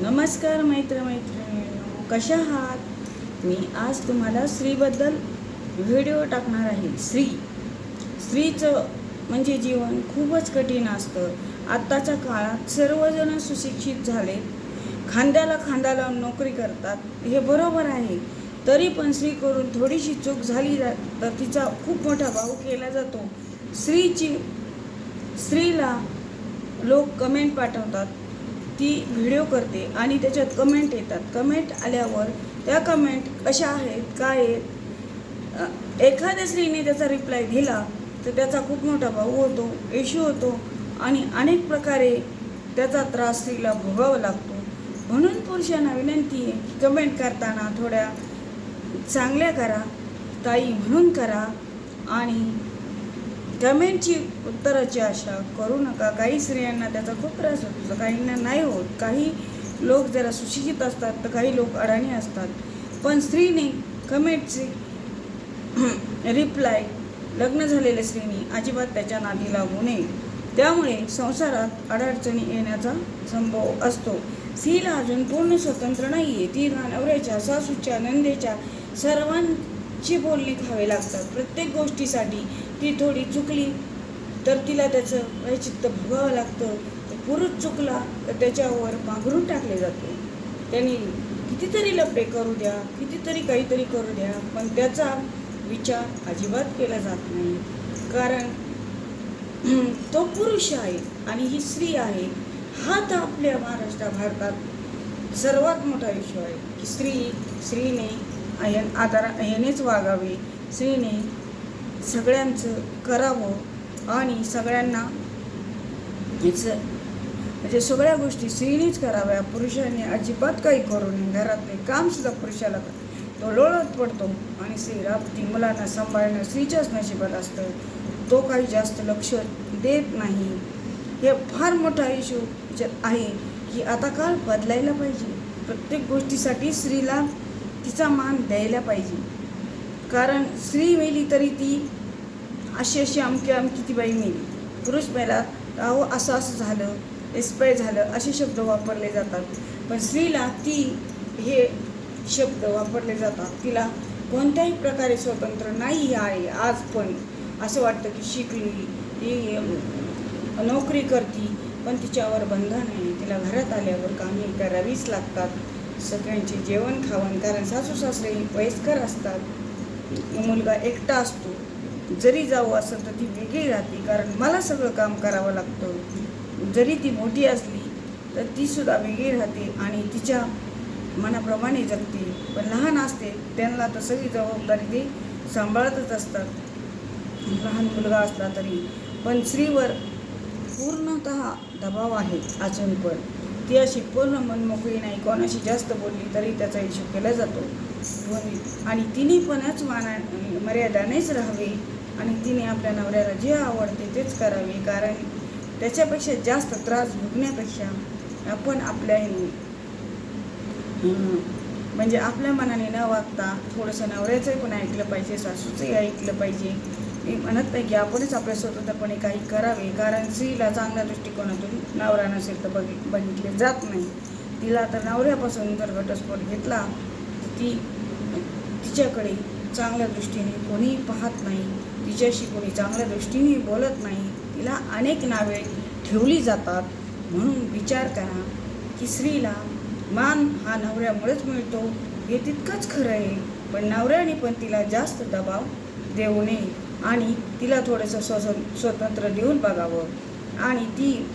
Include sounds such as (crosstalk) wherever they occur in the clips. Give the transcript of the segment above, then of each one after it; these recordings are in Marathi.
नमस्कार मैत्र मैत्रिणी कशा आहात? मी आज तुम्हाला स्त्रीबद्दल व्हिडिओ टाकणार आहे. स्त्री. स्त्रीचं म्हणजे जीवन खूपच कठीण असतं. आत्ताच्या काळात सर्वजण सुशिक्षित झाले. खांद्याला खांद्याला लावून नोकरी करतात. हे बरोबर आहे. तरी पण स्त्रीकडून थोडीशी चूक झाली तर तिचा खूप मोठा भाव केला जातो. स्त्रीची स्त्रीला लोक कमेंट पाठवतात. ती व्हिडिओ करते आणि त्याच्यात कमेंट येतात. कमेंट आल्यावर त्या कमेंट कशा आहेत काय आहेत? एखाद्या स्त्रीने त्याचा रिप्लाय दिला तर त्याचा खूप मोठा भाऊ होतो इश्यू होतो आणि अनेक प्रकारे त्याचा त्रास स्त्रीला भोगावा लागतो. म्हणून पुरुषांना विनंती आहे की कमेंट करताना थोड्या चांगल्या करा ताई म्हणून करा आणि कमेंटची उत्तराची आशा करू नका. काही स्त्रियांना त्याचा खूप त्रास होतो. काहींना नाही होत काही लोक जरा सुशिक्षित असतात तर काही लोक अडाणी असतात. पण स्त्रीने कमेंटचे (clears throat) रिप्लाय लग्न झालेल्या स्त्रीने अजिबात त्याच्या नादी लागू नये. त्यामुळे संसारात अडचणी येण्याचा संभव असतो. स्त्रीला अजून पूर्ण स्वतंत्र नाही आहे ती नवऱ्याच्या सासूच्या नंदेच्या सर्वां ची बोलणी खावे लागतात प्रत्येक गोष्टीसाठी ती थोडी चुकली तर तिला त्याचं वैचित्त भोगावं लागतं. पुरुष चुकला तर त्याच्यावर पांघरून टाकले जाते. त्यांनी कितीतरी लपडे करू द्या कितीतरी काहीतरी करू द्या पण त्याचा विचार अजिबात केला जात नाही. कारण (clears throat) तो पुरुष आहे आणि ही स्त्री आहे. हा तर आपल्या महाराष्ट्र भारतात सर्वात मोठा विषय आहे की स्त्री स्त्रीने अयन आधार यानेच वागावे. स्त्रीने सगळ्यांचं करावं आणि सगळ्यांना म्हणजे सगळ्या गोष्टी स्त्रीनेच कराव्या. पुरुषाने अजिबात काही करू नये. घरातले कामसुद्धा पुरुषाला तो लोळत पडतो आणि स्त्री राबती मुलांना सांभाळणं स्त्रीच्याच नशिबात असतं. तो काही जास्त लक्ष देत नाही. हे फार मोठा इश्यू आहे की आता काळ बदलायला पाहिजे. प्रत्येक गोष्टीसाठी स्त्रीला तिचा मान द्यायला पाहिजे. कारण स्त्री मेली तरी ती अशी अशी अमकी अमकी ती बाई मेली. पुरुष मेला अहो असं असं झालं एक्सपायर झालं असे शब्द वापरले जातात. पण स्त्रीला ती हे शब्द वापरले जातात. तिला कोणत्याही प्रकारे स्वतंत्र नाही आहे आज पण. असं वाटतं की शिकली ती नोकरी करती पण तिच्यावर बंधन आहे. तिला घरात आल्यावर कामे करावीच लागतात. सगळ्यांचे जेवण खावण कारण सासू सासरे वयस्कर असतात. मुलगा एकटा असतो. जरी जाऊ असं तर ती वेगळी राहते कारण मला सगळं काम करावं लागतं. जरी ती मोठी असली तर ती सुद्धा वेगळी राहते आणि तिच्या मनाप्रमाणे जगते. पण लहान असते त्यांना तर सगळी जबाबदारी ते सांभाळतच असतात. लहान मुलगा असला तरी. पण स्त्रीवर पूर्णत दबाव आहे अजून पण. ती अशी पूर्ण मनमोकळी नाही. कोणाशी जास्त बोलली तरी त्याचा हिशोब केला जातो. ध्वनी. आणि तिने पणच माना मर्यादानेच राहावे. आणि तिने आपल्या नवऱ्याला जे आवडते तेच करावे. कारण त्याच्यापेक्षा जास्त त्रास भोगण्यापेक्षा आपण आपल्या म्हणजे आपल्या मनाने न वागता थोडंसं नवऱ्याचंही पण ऐकलं पाहिजे सासूचंही ऐकलं पाहिजे. मी म्हणत नाही की आपणच आपल्या स्वतंत्रपणे काही करावे कारण स्त्रीला चांगल्या दृष्टिकोनातून नवरा नसेल तर बघि बघितले जात नाही. तिला तर नवऱ्यापासून जर घटस्फोट घेतला तर ती तिच्याकडे चांगल्या दृष्टीने कोणीही पाहत नाही तिच्याशी कोणी चांगल्या दृष्टीने बोलत नाही तिला अनेक नावे ठेवली जातात. म्हणून विचार करा की स्त्रीला मान हा नवऱ्यामुळेच मिळतो हे तितकंच खरं आहे. पण नवऱ्याने पण तिला जास्त दबाव देऊ नये. आणि तिला थोडंसं स्व स्वतंत्र देऊन बघावं. आणि ती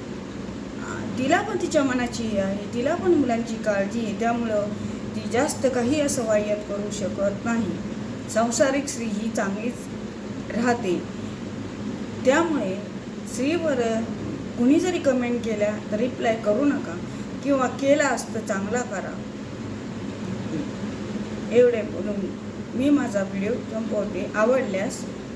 तिला पण तिच्या मनाची आहे. तिला पण मुलांची काळजी आहे. त्यामुळं ती जास्त काही असं वाह्यात करू शकत नाही. संसारिक स्त्री ही चांगलीच राहते. त्यामुळे स्त्रीवर कुणी जरी कमेंट केल्या तर रिप्लाय करू नका. किंवा केला असतं चांगला करा. एवढे बोलून मी माझा व्हिडिओ संपवते. आवडल्यास